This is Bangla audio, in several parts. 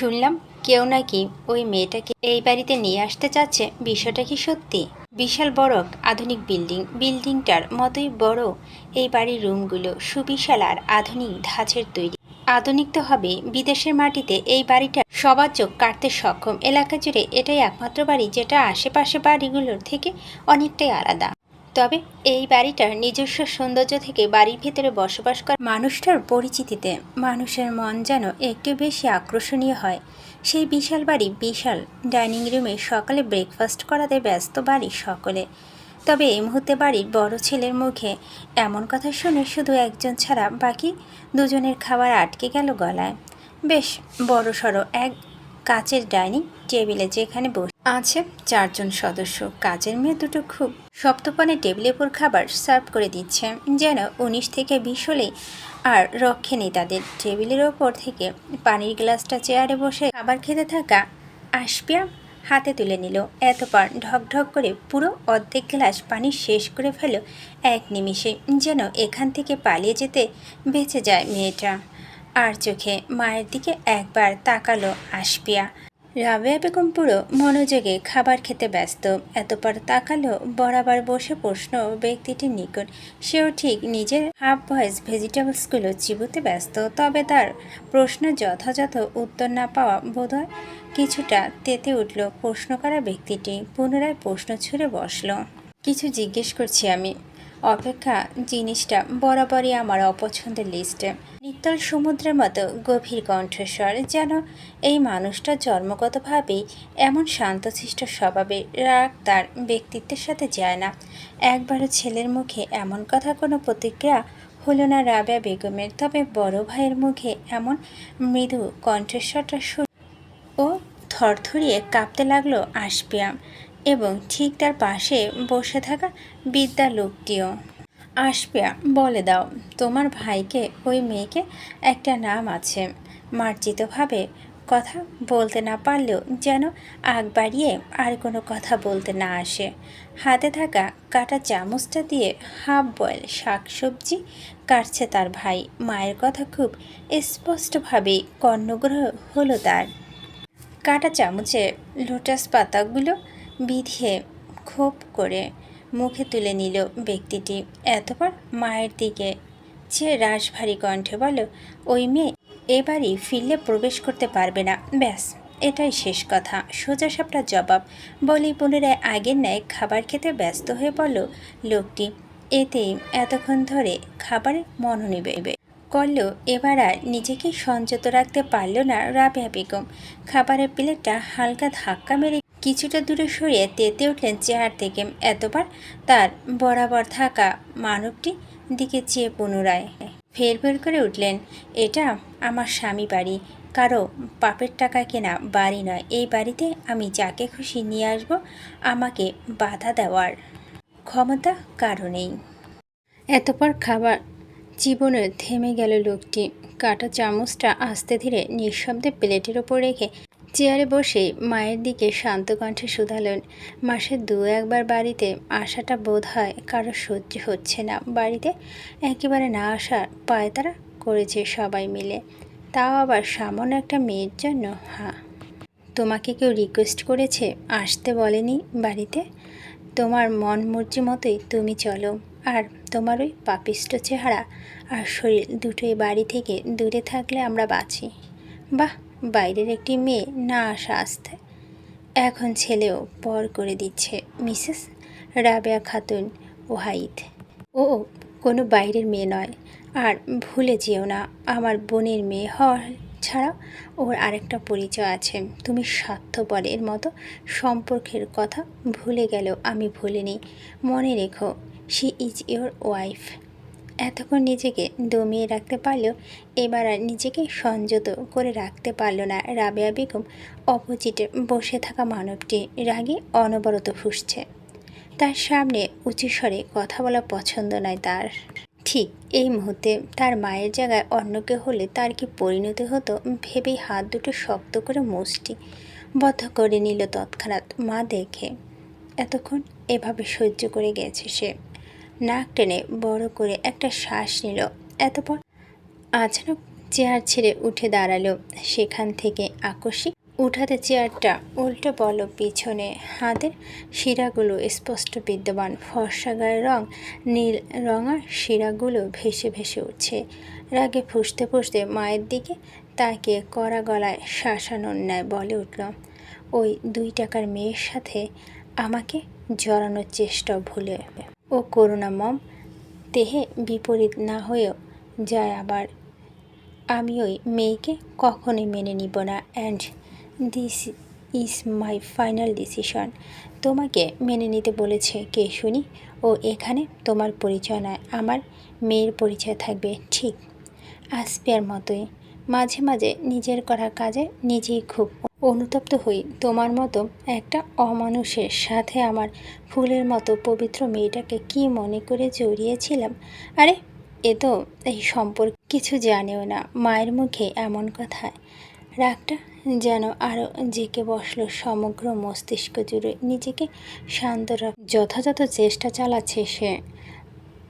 শুনলাম কেউ নাকি ওই মেয়েটাকে এই বাড়িতে নিয়ে আসতে চাচ্ছে। বিষয়টা কি সত্যি? বিশাল বড় আধুনিক বিল্ডিং। বিল্ডিংটার মতোই বড় এই বাড়ির রুমগুলো সুবিশাল আর আধুনিক ধাঁচের তৈরি। আধুনিক তো হবে বিদেশের মাটিতে এই বাড়িটা সবার চোখ কাটতে সক্ষম। এলাকা জুড়ে এটাই একমাত্র বাড়ি যেটা আশেপাশে বাড়িগুলোর থেকে অনেকটাই আলাদা। তবে এই বাড়িটার নিজস্ব সৌন্দর্য থেকে বাড়ির ভেতরে বসবাস করা মানুষটার পরিচিতিতে মানুষের মন যেন একটু বেশি আকর্ষণীয় হয়। সেই বিশাল বাড়ি বিশাল ডাইনিং রুমে সকালে ব্রেকফাস্ট করাতে ব্যস্ত বাড়ির সকলে। তবে এই মুহূর্তে বাড়ির বড় ছেলের মুখে এমন কথা শুনে শুধু একজন ছাড়া বাকি দুজনের খাবার আটকে গেল গলায়। বেশ বড় সড়ো এক কাচের ডাইনিং টেবিলে যেখানে বসে আছে চারজন সদস্য। কাজের মেয়ে দুটো খুব। সপ্তপনে টেবিলের উপর খাবার সার্ভ করে দিচ্ছে। যেন উনিশ থেকে বিশ হলেই আর রক্ষে নেই তাদের। টেবিলের ওপর থেকে পানির গ্লাসটা চেয়ারে বসে খাবার খেতে থাকা আশপিয়া হাতে তুলে নিল। এতপর ঢক ঢক করে পুরো অর্ধেক গ্লাস পানি শেষ করে ফেল এক নিমিষে। যেন এখান থেকে পালিয়ে যেতে বেঁচে যায় মেয়েটা। আর চোখে মায়ের দিকে একবার তাকালো আশপিয়া। রাবেয়া বেগম পুরো মনোযোগে খাবার খেতে ব্যস্ত। এতপর তাকালো বরাবর বসে প্রশ্ন ব্যক্তিটির নিকট। সেও ঠিক নিজের হাফ ভয়েস ভেজিটেবলসগুলো চিবুতে ব্যস্ত, তবে তার প্রশ্ন যথাযথ উত্তর না পাওয়া বোধহয় কিছুটা তেতে উঠল প্রশ্ন করা ব্যক্তিটি। পুনরায় প্রশ্ন ছুড়ে বসল। কিছু জিজ্ঞেস করছি আমি। অপেক্ষা জিনিসটা বরাবরই আমার অপছন্দের লিস্টে নিত্তল সমুদ্রের মতো গভীর কণ্ঠস্বর, যেন এই মানুষটা জন্মগতভাবেই এমন শান্তশিষ্ট স্বভাবে রাগ তার ব্যক্তিত্বের সাথে যায় না। একবারও ছেলের মুখে এমন কথা কোনো প্রতিক্রিয়া হলো না রাবেয়া বেগমের, তবে বড় ভাইয়ের মুখে এমন মৃদু কণ্ঠস্বরটা শুনে ও থরথরিয়ে কাঁপতে লাগল আশপিয়াম। এবং ঠিক তার পাশে বসে থাকা বিদ্যা লোকটিও। আশপিয়া বলে দাও, তোমার ভাইকে, ওই মেয়েকে একটা নাম আছে। মার্জিতভাবে কথা বলতে না পারলেও যেন আগ বাড়িয়ে আর কোনো কথা বলতে না আসে। হাতে থাকা কাটা চামচটা দিয়ে হাফ বয়েল শাকসবজি কাটছে তার ভাই। মায়ের কথা খুব স্পষ্টভাবেই কর্ণগ্রহ হলো তার। কাটা চামচে লোটাস পাতাগুলো বিধিয়ে খোপ করে মুখে তুলে নিল ব্যক্তিটি। এতবার মায়ের দিকে যে রাশভারী কণ্ঠে বলো ওই মেয়ে এবারই ফিরলে প্রবেশ করতে পারবে না। ব্যাস, এটাই শেষ কথা। সোজা সাপটার জবাব বলেই পুনরায় আগের ন্যায় খাবার খেতে ব্যস্ত হয়ে বলল, লোকটি এতেই এতক্ষণ ধরে খাবারে মনোনিবেশ করলেও এবার আর নিজেকে সংযত রাখতে পারল না রাবেয়া বেগম। খাবারের প্লেটটা হালকা ধাক্কা মেরে কিছুটা দূরে সরিয়ে তেতে উঠলেন চেয়ার থেকে। এতবার তার বরাবর থাকা মানবটি দিকে চেয়ে পুনরায় ফের ফের করে উঠলেন, এটা আমার স্বামী বাড়ি। কারও পাপের টাকা কেনা বাড়ি নয়। এই বাড়িতে আমি যাকে খুশি নিয়ে আসব, আমাকে বাধা দেওয়ার ক্ষমতা কারও নেই। এতপর খাবার জীবনে থেমে গেল লোকটি। কাটা চামচটা আস্তে ধীরে নিঃশব্দে প্লেটের ওপর রেখে চেয়ারে বসে মায়ের দিকে শান্ত কণ্ঠে শুধালেন। মাসে দু একবার বাড়িতে আসাটা বোধ হয় কারও সহ্য হচ্ছে না। বাড়িতে একেবারে না আসার পায়তারা করেছে সবাই মিলে। তাও আবার সামান্য একটা মেয়ের জন্য হ্যাঁ তোমাকে কেউ রিকোয়েস্ট করেছে? আসতে বলেনি বাড়িতে? তোমার মন মর্জি মতোই তুমি চলো। আর তোমার ওই পাপিষ্ট চেহারা আর শরীর দুটোই বাড়ি থেকে দূরে থাকলে আমরা বাঁচি। বাহ! বাইরের একটি মেয়ে না আসা আসতে। এখন ছেলেও পর করে দিচ্ছে, মিসেস রাবেয়া খাতুন ওহাইদ ও, কোনো বাইরের মেয়ে নয়। আর ভুলে যেও না, আমার বোনের মেয়ে হওয়ার ছাড়া ওর আরেকটা পরিচয় আছে। তুমি স্বার্থপরের মতো সম্পর্কের কথা ভুলে গেলেও আমি ভুলিনি। মনে রেখো শি ইজ ইয়োর ওয়াইফ এতক্ষণ নিজেকে দমিয়ে রাখতে পারলেও এবার আর নিজেকে সংযত করে রাখতে পারল না রাবেয়া বেগম। অপোজিটে বসে থাকা মানবটি রাগে অনবরত ফুসছে। তার সামনে উঁচু স্বরে কথা বলা পছন্দ নয় তার। ঠিক এই মুহূর্তে তার মায়ের জায়গায় অন্য কেউ হলে তার কি পরিণতি হতো ভেবেই হাত দুটো শক্ত করে মুষ্টি বদ্ধ করে নিল তৎক্ষণাৎ। মা দেখে এতক্ষণ এভাবে সহ্য করে গেছে সে। নাক টেনে বড় করে একটা শ্বাস নিল। এতপর আচানক চেয়ার ছেড়ে উঠে দাঁড়াল। সেখান থেকে আকস্মিক উঠাতে চেয়ারটা উল্টো বল পিছনে। হাতের শিরাগুলো স্পষ্ট বিদ্যমান। ফর্সা গায়ের রং নীল রঙা শিরাগুলো ভেসে ভেসে উঠছে। রাগে ফুসতে ফুসতে মায়ের দিকে তাকিয়ে কড়া গলায় শাসানোর ন্যায় বলে উঠল, ওই দুই টাকার মেয়ের সাথে আমাকে জড়ানোর চেষ্টা ভুলে ও করুণামম দেহে বিপরীত না হয়েও যায় আবার। আমি ওই মেয়েকে কখনোই মেনে নিব না। And this is my final decision তোমাকে মেনে নিতে বলেছে কে, শুনি? ও এখানে তোমার পরিচয় নয়, আমার মেয়ের পরিচয় থাকবে, ঠিক। আসপিয়ার মতোই। মাঝে মাঝে নিজের করা কাজে নিজেই খুব অনুতপ্ত হই। তোমার মতো একটা অমানুষের সাথে আমার ফুলের মতো পবিত্র মেয়েটাকে কি মনে করে জড়িয়েছিলাম? আরে, এ তো এই সম্পর্কে কিছু জানেও না। মায়ের মুখে এমন কথায়। রাগটা যেন আরও জেকে বসল সমগ্র মস্তিষ্ক জুড়ে। নিজেকে শান্ত রাখ। যথাযথ চেষ্টা চালাচ্ছে সে।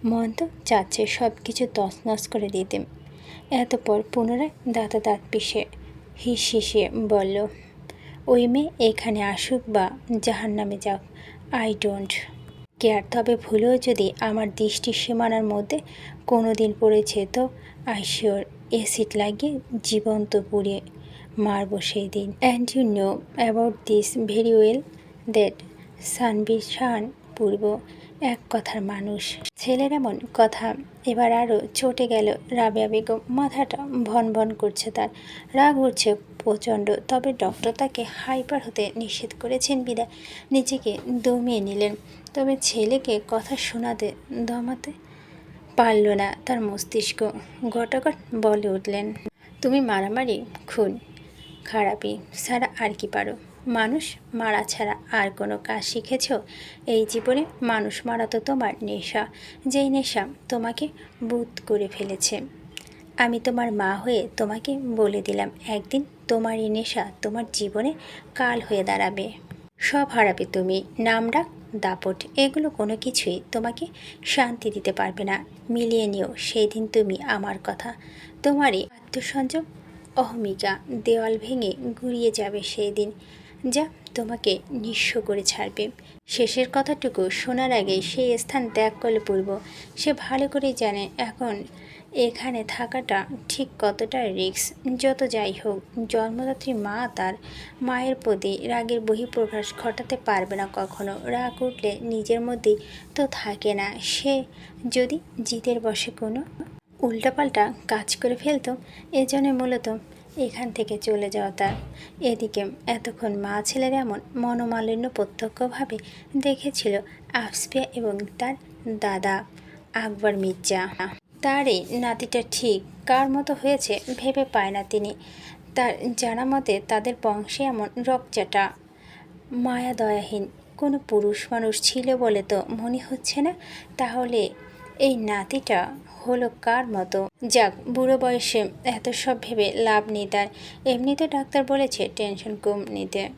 মন তো চাচ্ছে সব কিছু তছনছ করে দিতে। এতপর পুনরায় দাঁতে দাঁত পিষে। হিস হিসিয়ে বলল, ওই মেয়ে এখানে আসুক বা জাহান নামে যাক আই ডোন্ট কেয়ার তবে ভুলেও যদি আমার দৃষ্টি সীমানার মধ্যে কোনো দিন পড়েছে তো আই শিওর এসিড লাগিয়ে জীবন্ত পুড়ে মারব সেই দিন and you know about this very well that সানবিশান পূর্ব এক কথার মানুষ। ছেলের এমন কথা। এবার আরও চটে গেল রাবেয়া বেগম। মাথাটা ভন ভন করছে তার। রাগ উঠছে প্রচণ্ড। তবে ডক্টর তাকে হাইপার হতে নিষেধ করেছেন বিদায়। নিজেকে দমিয়ে নিলেন। তবে ছেলেকে কথা শোনাতে, দমাতে পারল না তার মস্তিষ্ক। গটাগট বলে উঠলেন, তুমি মারামারি, খুন খারাপই সারা আর কি পারো? মানুষ মারা ছাড়া আর কোনো কাজ শিখেছ? এই জীবনে মানুষ মারা তো তোমার নেশা। যেই নেশা তোমাকে বুধ করে ফেলেছে। আমি তোমার মা হয়ে তোমাকে বলে দিলাম, একদিন তোমার এই নেশা তোমার জীবনে কাল হয়ে দাঁড়াবে। সব হারাবে তুমি, নাম ডাক, দাপট, এগুলো কোনো কিছুই তোমাকে শান্তি দিতে পারবে না। মিলিয়ে নিও সেই দিন তুমি আমার কথা। তোমারই আত্মসংযম অহমিকা, দেওয়াল ভেঙে গুড়িয়ে যাবে সেই দিন যা তোমাকে নিঃস্ব করে ছাড়বে। শেষের কথাটুকু শোনার আগে সেই স্থান ত্যাগ করলে পূর্ব সে ভালো করেই জানে এখন এখানে থাকাটা ঠিক কতটা রিক্স যত যাই হোক, জন্মদাত্রী মা তার মায়ের প্রতি রাগের বহিঃপ্রকাশ ঘটাতে পারবে না কখনো। রাগ উঠলে নিজের মধ্যেই তো থাকে না। সে যদি জিতের বসে কোনো উল্টাপাল্টা কাজ করে ফেলতো এজন্য মূলত এখান থেকে চলে যাওয়া তার। এদিকে এতক্ষণ মা ছেলের এমন মনোমালিন্য প্রত্যক্ষভাবে দেখেছিল আফসপিয়া এবং তার দাদা আকবর মির্জা। তার এই নাতিটা ঠিক কার মতো হয়েছে ভেবে পায় না তিনি। তার জানা মতে তাদের বংশে এমন রকচাটা মায়া দয়াহীন কোনো পুরুষ মানুষ ছিল বলে তো মনে হচ্ছে না। তাহলে এই নাতিটা হলো কার মতো? যাক, বুড়ো বয়সে এত সব ভেবে লাভ নেই তার। এমনিতে ডাক্তার বলেছে টেনশন কম নিতে।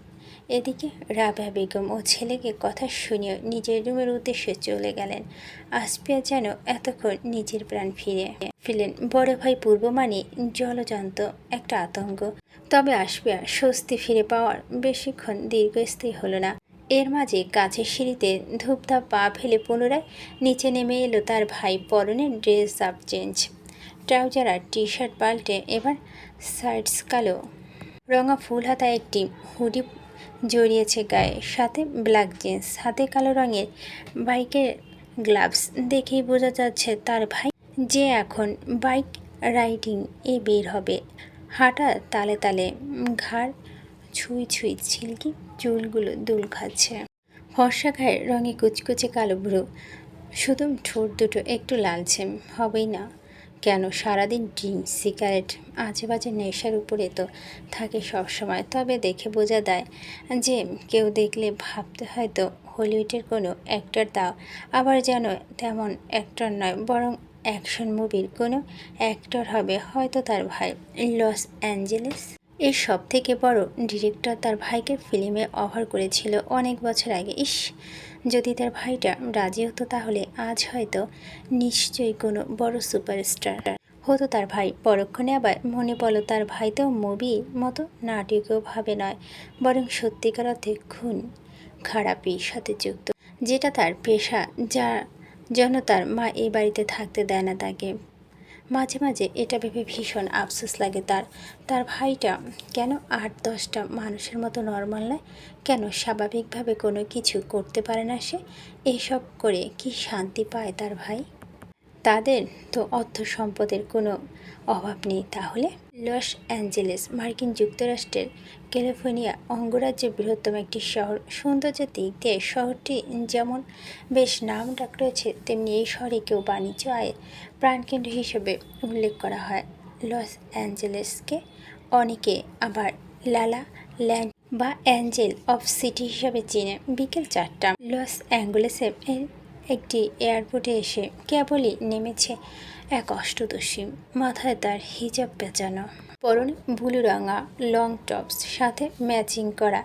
এদিকে রাবেয়া বেগম ও ছেলেকে কথা শুনিয়ে নিজের রুমের উদ্দেশ্যে চলে গেলেন। আসপিয়া যেন এতক্ষণ নিজের প্রাণ ফিরে ফিরলেন। বড় ভাই পূর্বমানি জলজন্ত একটা আতঙ্ক। তবে আসপিয়া স্বস্তি ফিরে পাওয়ার বেশিক্ষণ দীর্ঘস্থায়ী হলো না। এর মাঝে কাছের সিঁড়িতে ধূপধাপ পা ফেলে পুনরায় নিচে নেমে এলো তার ভাই পরনে ড্রেস আপ চেঞ্জ। ট্রাউজার আর টি শার্ট পাল্টে এবার সাইডস কালো। রঙা ফুল হাতা একটি হুডি জড়িয়েছে গায়ে, সাথে ব্ল্যাক জিন্স, হাতে কালো রঙের বাইকের গ্লাভস দেখেই বোঝা যাচ্ছে তার ভাই যে এখন বাইক রাইডিং এ বের হবে। হাঁটা তালে তালে ঘাড় ছুঁই ছুঁই ছিলকি চুলগুলো দুল খাচ্ছে। ফর্সা গায়ের রঙে কুচকুচে কালো ভ্রু। শুধু ঠোঁট দুটো একটু লালছে হবেই না? কেন? সারাদিন ড্রিঙ্ক, সিগারেট আজে বাজে নেশার উপরে তো থাকে সব সময় তবে দেখে বোঝা দেয় যে কেউ দেখলে ভাবতে হয়তো হলিউডের কোনো অ্যাক্টর দাও আবার যেন তেমন অ্যাক্টর নয়, বরং অ্যাকশন মুভির কোনো অ্যাক্টর হবে। হয়তো তার ভাই লস অ্যাঞ্জেলেস। এর সব থেকে বড় ডিরেক্টর তার ভাইকে ফিল্মে অফার করেছিল অনেক বছর আগে। ইস, যদি তার ভাইটা রাজি হতো তাহলে আজ হয়তো নিশ্চয়ই কোনো বড় সুপারস্টার হতো তার ভাই। পরক্ষণে আবার মনে পড়ল তার ভাই তো মুভি মতো নাটকীয়ভাবে নয়, বরং সত্যিকার অর্থে খুন, খারাপির সাথে যুক্ত। যেটা তার পেশা, যা যেন তার মা এই বাড়িতে থাকতে দেয় না তাকে। মাঝে মাঝে এটা ভেবে ভীষণ আফসোস লাগে তার। তার ভাইটা কেন আট দশটা মানুষের মতো নর্মাল নয়? কেন স্বাভাবিকভাবে কোনো কিছু করতে পারে না সে? এইসব করে কি শান্তি পায় তার ভাই? তাদের তো অর্থ সম্পদের কোনো অভাব নেই তাহলে? লস অ্যাঞ্জেলেস, মার্কিন যুক্তরাষ্ট্রের ক্যালিফোর্নিয়া, অঙ্গরাজ্যের বৃহত্তম একটি শহর। সৌন্দর্যের দিক দিয়ে শহরটি যেমন বেশ নাম ডাক রয়েছে, তেমনি এই শহরে কেউ বাণিজ্য আয়ের প্রাণকেন্দ্র হিসেবে উল্লেখ করা হয়। লস অ্যাঞ্জেলেসকে অনেকে আবার লালা ল্যান্ড বা অ্যাঞ্জেল অফ সিটি হিসাবে চেনে। বিকেল চারটা, লস অ্যাঞ্জেলেসে একটি এয়ারপোর্টে এসে কেবলই নেমেছে এক অষ্টদশী, মাথায় তার হিজাব পেঁচানো। পরনে ব্লু রঙা লং টপস, সাথে ম্যাচিং করা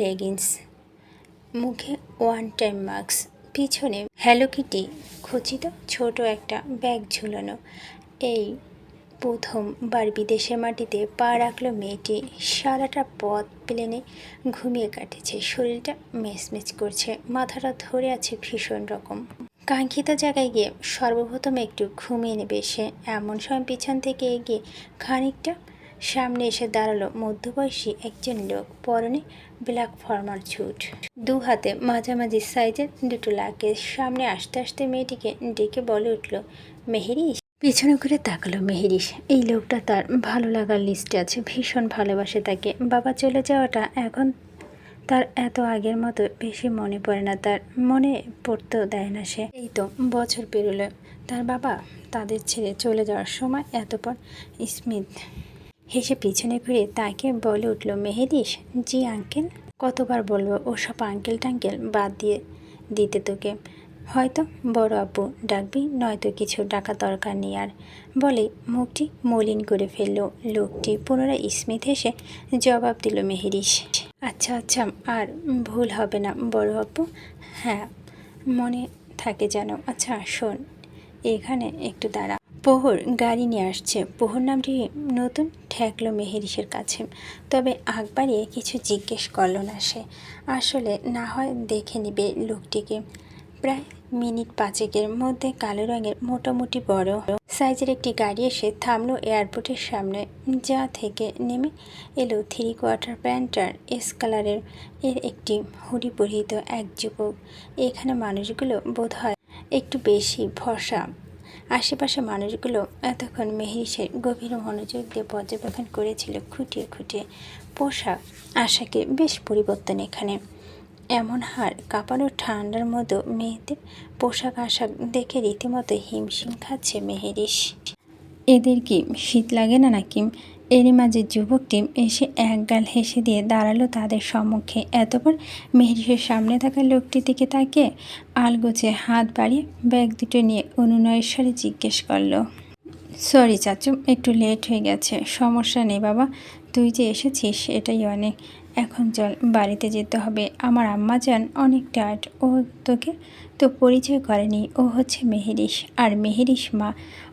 লেগিংস, মুখে ওয়ান টাইম মাস্ক, পিছনে হ্যালো কিটি খচিত ছোট একটা ব্যাগ ঝুলানো। এই প্রথমবার বিদেশের মাটিতে পা রাখল মেয়েটি। সারাটা পথ প্লেনে ঘুমিয়ে কাটেছে। শরীরটা মেচমেচ করছে। মাথাটা ধরে আছে ভীষণ রকম। কাঙ্ক্ষিত জায়গায় গিয়ে সর্বপ্রথম একটু ঘুমিয়ে নেবে সে। এমন সময় পিছন থেকে এগিয়ে খানিকটা সামনে এসে দাঁড়াল মধ্যবয়সী একজন লোক, পরনে ব্ল্যাক ফর্মাল ছুট দু হাতে মাঝামাঝি সাইজের দুটো লাকের সামনে আসতে আসতে মেয়েটিকে ডেকে বলে উঠল, মেহেরিস? পিছনে ঘুরে তাকালো মেহেরিস। এই লোকটা তার ভালো লাগার লিস্টে আছে, ভীষণ ভালোবাসে তাকে। বাবা চলে যাওয়াটা এখন তার এত আগের মতো বেশি মনে পড়ে না, তার মনে পড়তেও দেয় না সে। এই তো বছর পেরোলো। তার বাবা তাদের ছেড়ে চলে যাওয়ার সময় এতপর স্মিথ হেসে পিছনে ঘুরে তাকে বলে উঠল মেহেদিস জি আঙ্কেল। কতবার বলব ওসব আঙ্কেল টাঙ্কেল বাদ দিয়ে দিতে তোকে। হয়তো বড় আব্বু ডাকবি, নয়তো কিছু ডাকা দরকার নেই আর। বলে মুখটি মলিন করে ফেলল। লোকটি পুনরায় স্মিথ হেসে জবাব দিল মেহেরিস আচ্ছা আচ্ছা আর ভুল হবে না, বড় আব্বু। হ্যাঁ মনে থাকে যেন। আচ্ছা শোন, এখানে একটু দাঁড়া। পোহর গাড়ি নিয়ে আসছে। পোহর নামটি নতুন ঠেকলো মেহেরিসের কাছে। তবে আগ বাড়িয়ে কিছু জিজ্ঞেস করল না সে। আসলে না হয় দেখে নিবে লোকটিকে। প্রায় মিনিট পাঁচেকের মধ্যে কালো রঙের মোটামুটি বড় সাইজের একটি গাড়ি এসে থামলো এয়ারপোর্টের সামনে। যা থেকে নেমে এলো থ্রি কোয়ার্টার প্যান্টার এস কালারের এর একটি হুডি পরিহিত এক যুবক। এখানে মানুষগুলো বোধ হয় একটু বেশি ভরসা আশেপাশে মানুষগুলো এতক্ষণ মেহেরিসের গভীর মনোযোগ দিয়ে পর্যবেক্ষণ করেছিল খুঁটিয়ে খুঁটিয়ে। পোশাক, আশাকে বেশ পরিবর্তন এখানে। এমন হার কাঁপানো ঠান্ডার মতো মেয়েদের পোশাক আশাক দেখে রীতিমতো হিমশিম খাচ্ছে মেহেরিস। এদের কি শীত লাগে না নাকি? এরই মাঝে যুবকটি এসে একগাল হেসে দিয়ে দাঁড়াল তাদের সম্মুখে। এতপর মেহেরিসের সামনে থাকা লোকটি দিকে তাকে আলগোছে হাত বাড়িয়ে ব্যাগ দুটো নিয়ে অনুনয়ের স্বরে জিজ্ঞেস করল, সরি চাচু, একটু লেট হয়ে গেছে, সমস্যা নেই বাবা, তুই যে এসেছিস এটাই অনেক। এখন চল, বাড়িতে যেতে হবে। আমার আম্মা যান, অনেক টায়ার্ড ও তোকে তো পরিচয় করেনি, ও হচ্ছে মেহেরিস আর মেহেরিস মা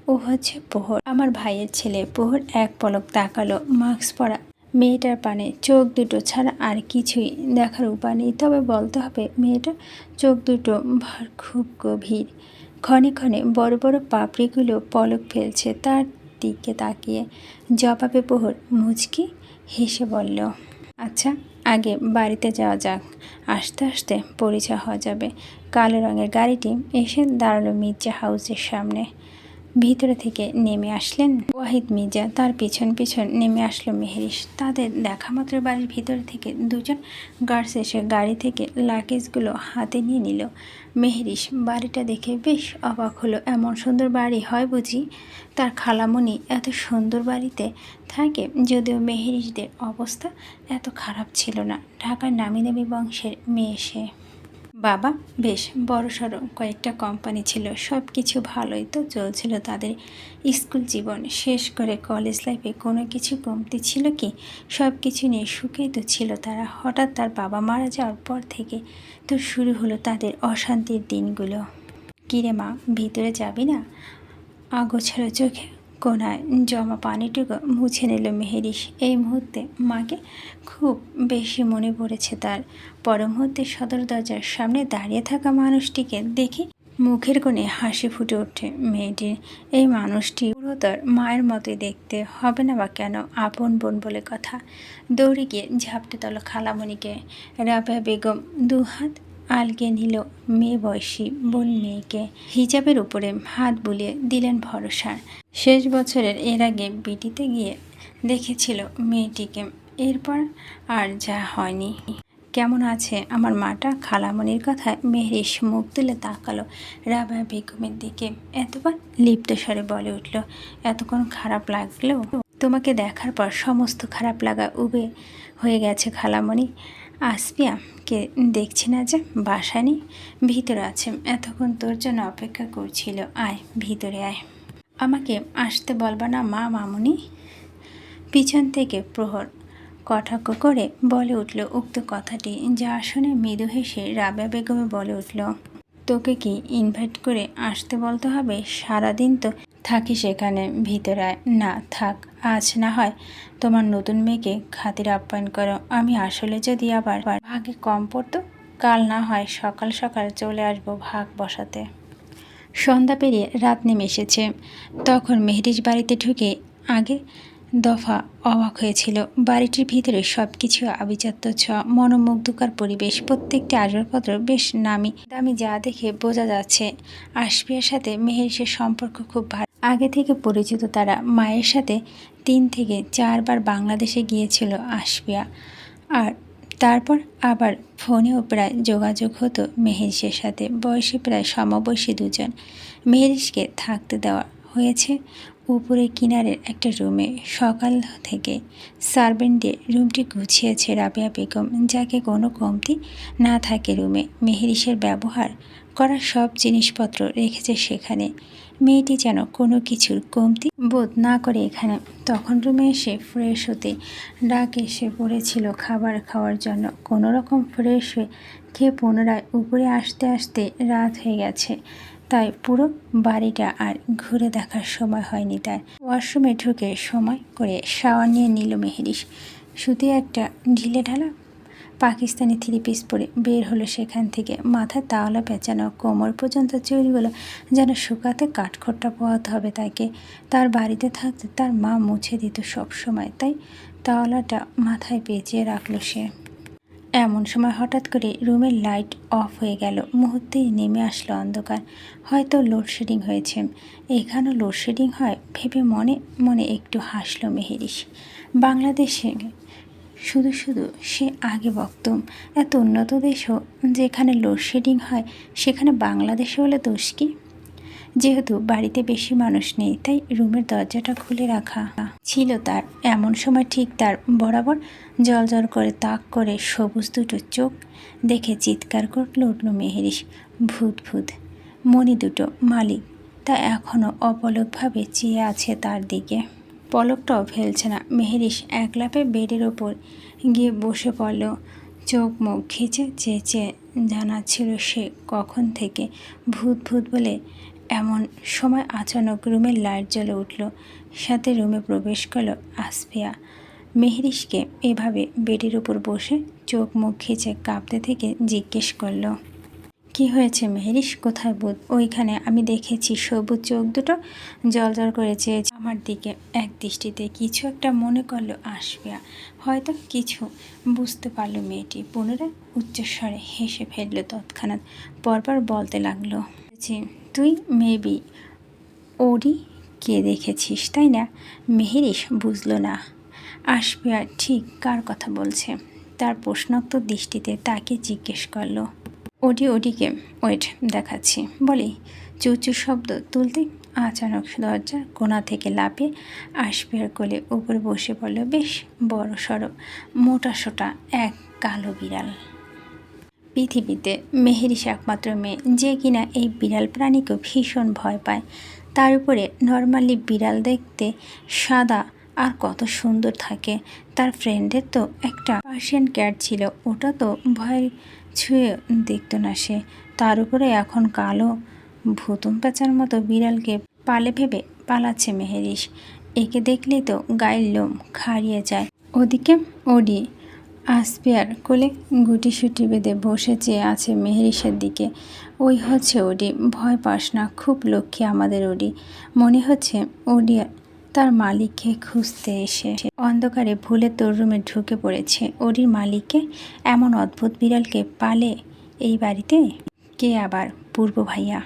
ও হচ্ছে পোহর। আমার ভাইয়ের ছেলে পোহর এক পলক তাকালো, মাস্ক পরা। মেয়েটার পানে চোখ দুটো ছাড়া আর কিছুই দেখার উপায় নেই। তবে বলতে হবে মেয়েটার চোখ দুটো ভার খুব গভীর। ক্ষণে ক্ষণে বড় বড় পাপড়িগুলো পলক ফেলছে তার দিকে তাকিয়ে। জবাবে পোহর মুচকি হেসে বলল আচ্ছা আগে বাড়িতে যাওয়া যাক। আস্তে আস্তে পরিচয় হওয়া যাবে। কালো রঙের গাড়িটি এসে দাঁড়াল মির্জা হাউসের সামনে। ভিতরে থেকে নেমে আসলেন ওয়াহিদ মির্জা। তার পিছন পিছন নেমে আসলো মেহরিশ। তাদের দেখা মাত্র বাড়ির ভিতর থেকে দুজন গার্ডস এসে গাড়ি থেকে লাগেজগুলো হাতে নিয়ে নিল। মেহেরিস বাড়িটা দেখে বেশ অবাক হলো। এমন সুন্দর বাড়ি হয় বুঝি? তার খালামণি এত সুন্দর বাড়িতে থাকে যদিও মেহেরিসদের অবস্থা এত খারাপ ছিল না। ঢাকার নামি দামি বংশের মেয়ে সে। বাবা বেশ বড়সড় কয়েকটা কোম্পানি ছিল সব কিছু ভালোই তো চলছিল তাদের স্কুল জীবন। শেষ করে কলেজ লাইফে কোনো কিছু কমতি ছিল কি? সব কিছু নিয়ে সুখেই তো ছিল তারা। হঠাৎ তার বাবা মারা যাওয়ার পর থেকে তো শুরু হলো তাদের অশান্তির দিনগুলো। কিরে মা, ভিতরে যাবি না? আগোছালো চোখে কোনায় জমা পানিটুকু মুছে নিল মেহেরিস এই মুহূর্তে মাকে খুব বেশি মনে পড়েছে তার। পর মুহূর্তে সদর দরজার সামনে দাঁড়িয়ে থাকা মানুষটিকে দেখে মুখের কোণে হাসি ফুটে ওঠে মেয়েটির। এই মানুষটি পুরোতর মায়ের মতোই দেখতে। হবে না বা কেন? আপন বোন বলে কথা। দৌড়ে গিয়ে ঝাপটে তল খালামণিকে। রাবেয়া বেগম দুহাত আলগে নিল মেয়ে বয়সী বোন মেয়েকে। হিজাবের উপরে হাত বুলিয়ে দিলেন ভরসার। শেষ বছরের এর আগে বিটিতে গিয়ে দেখেছিল মেয়েটিকে। এরপর আর যা হয়নি। কেমন আছে আমার মাটা? খালামণির কথায় মেহরিস মুখ তুলে তাকালো। রাবা বেগমের দিকে এতবার লিপ্ত স্বরে বলে উঠল, এতক্ষণ খারাপ লাগলেও তোমাকে দেখার পর সমস্ত খারাপ লাগা উবে হয়ে গেছে খালামণি। আসপিয়া কে দেখছি না যে বাসা নেই? ভিতরে আছে। এতক্ষণ তোর জন্য অপেক্ষা করছিল। আয়, ভিতরে আয়। আমাকে আসতে বলবা না মা মামুনি? পিছন থেকে প্রহর কটাক্ষ করে বলে উঠল, উক্ত কথাটি যা শুনে মৃদু হেসে রাবেয়া বেগমে বলে উঠল, তোকে কি ইনভাইট করে আসতে বলতে হবে? সারাদিন তো থাকি সেখানে, ভিতরে না থাক, আজ না হয় তোমার নতুন মেয়েকে খাতির আপ্যায়ন করো। আমি আসলে যদি আবার ভাগে কম পড়তো, কাল না হয় সকাল সকাল চলে আসব ভাগ বসাতে। সন্ধ্যা পেরিয়ে রাত নেমে এসেছে। তখন মেহরিজ বাড়িতে ঢুকে আগে দফা অবাক হয়েছিল। বাড়িটির ভিতরে সব কিছু আভিজাত্য, ছ, মনোমুগ্ধকর পরিবেশ, প্রত্যেকটি আসবাবপত্র বেশ নামি দামি, যা দেখে বোঝা যাচ্ছে। আশপিয়ার সাথে মেহেরিসের সম্পর্ক খুব ভালো আগে থেকে পরিচিত তারা মায়ের সাথে তিন থেকে চারবার বাংলাদেশে গিয়েছিল আশপিয়া আর তারপর আবার ফোনেও প্রায় যোগাযোগ হতো মেহেরিসের সাথে। বয়সে প্রায় সমবয়সী দুজন। মেহেরিসকে থাকতে দেওয়া হয়েছে উপরে কিনারের একটা রুমে। সকাল থেকে সার্ভেন্ট দিয়ে রুমটি গুছিয়েছে রাবিয়া বেগম, যাকে কোনো কমতি না থাকে রুমে। মেহেরিসের ব্যবহার করা সব জিনিসপত্র রেখেছে সেখানে। মেয়েটি যেন কোনো কিছুর কমতি বোধ না করে এখানে। তখন রুমে এসে ফ্রেশ হতে ডাক এসে পড়েছিল খাবার খাওয়ার জন্য। কোনো রকম ফ্রেশ হয়ে খেয়ে পুনরায় উপরে আসতে আসতে রাত হয়ে গেছে। তাই পুরো বাড়িটা আর ঘুরে দেখার সময় হয়নি তার। ওয়াশরুমে ঢুকে সময় করে শাওয়ার নিয়ে নিল মেহেরিস শুধু একটা ঢিলে ঢালা পাকিস্তানি থ্রি পিস পরে বের হলো সেখান থেকে। মাথায় তাওলা পেঁচানো কোমর পর্যন্ত চুলগুলো যেন শুকাতে কাঠখোট্টা পোহাতে হবে তাকে। তার বাড়িতে থাকতে তার মা মুছে দিত সব সময়, তাই তাওলাটা মাথায় পেঁচিয়ে রাখল সে। এমন সময় হঠাৎ করে রুমের লাইট অফ হয়ে গেল। মুহূর্তেই নেমে আসলো অন্ধকার। হয়তো লোডশেডিং হয়েছে। এখানেও লোডশেডিং হয় ভেবে মনে মনে একটু হাসলো মেহেরিস। বাংলাদেশে শুধু শুধু সে আগে বক্তম এত উন্নত দেশও যেখানে লোডশেডিং হয়, সেখানে বাংলাদেশে হলে দোষ কি? যেহেতু বাড়িতে বেশি মানুষ নেই, তাই রুমের দরজাটা খুলে রাখা ছিল তার। এমন সময় ঠিক তার বরাবর জল জল করে তাক করে সবুজ দুটো চোখ দেখে চিৎকার করল উঠল মেহেরিস ভূত ভূত। মণি দুটো মালিক। তা এখনও অপলকভাবে চেয়ে আছে তার দিকে। পলকটাও ফেলছে না। মেহেরিস একলাপে বেডের ওপর গিয়ে বসে পড়ল। চোখ মুখ খিচে চেয়ে জানাচ্ছিল সে কখন থেকে ভূত ভূত বলে এমন সময় আচানক রুমের লাইট জ্বলে উঠল। সাথে রুমে প্রবেশ করল আসফিয়া। মেহরিশকে এভাবে বেডের উপর বসে চোখ মুখ খিচে কাঁপতে থেকে জিজ্ঞেস করল কি হয়েছে মেহরিশ? কোথায় বুধ? ওইখানে আমি দেখেছি সবুজ চোখ দুটো জল জল করে চেয়েছে আমার দিকে। এক দৃষ্টিতে কিছু একটা মনে করল আসবিয়া হয়তো কিছু বুঝতে পারল মেয়েটি। পুনরায় উচ্চস্বরে হেসে ফেলল তৎক্ষণাৎ। পরপর বলতে লাগল তুই মেবি ওরই কে দেখেছিস, তাই না? মেহেরিস বুঝলো না। আসবিয়া ঠিক, কার কথা বলছে? তার প্রশ্নোক্ত দৃষ্টিতে তাকে জিজ্ঞেস করল ওডি ওডিকে ওয়েট, দেখাচ্ছি। বলি, চুচু শব্দ তুলতে আচানক দরজার কোনা থেকে লাফিয়ে আসবিয়ার কোলে উপরে বসে পড়ল বেশ বড় সড়ো, মোটা সোটা এক কালো বিড়াল। পৃথিবীতে মেহেরিস একমাত্র মেয়ে যে কিনা এই বিড়াল প্রাণীকে ভীষণ ভয় পায়। তার উপরে নর্মালি বিড়াল দেখতে সাদা আর কত সুন্দর থাকে। তার ফ্রেন্ডের তো একটা পার্সিয়ান ক্যাট ছিল, ওটা তো ভয় ছুঁয়ে দেখত না সে। তার উপরে এখন কালো ভুতুম পেঁচার মতো বিড়ালকে পালে ভেবে পালাচ্ছে মেহেরিস। একে দেখলেই তো গায়ের লোম খাড়িয়ে যায়। ওদিকে ওডি আসপিয়ার কোলে গুটি সুটি বেঁধে বসে চেয়ে আছে মেহেরিসের দিকে। ওই হচ্ছে ওডি। ভয় পাস না, খুব লক্ষ্মী আমাদের ওডি। মনে হচ্ছে ওডি তার মালিককে খুঁজতে এসে অন্ধকারে ভুলে তোর রুমে ঢুকে পড়েছে। ওরির মালিককে এমন অদ্ভুত বিড়ালকে পালে এই বাড়িতে? কে আবার? পূর্ব ভাইয়া।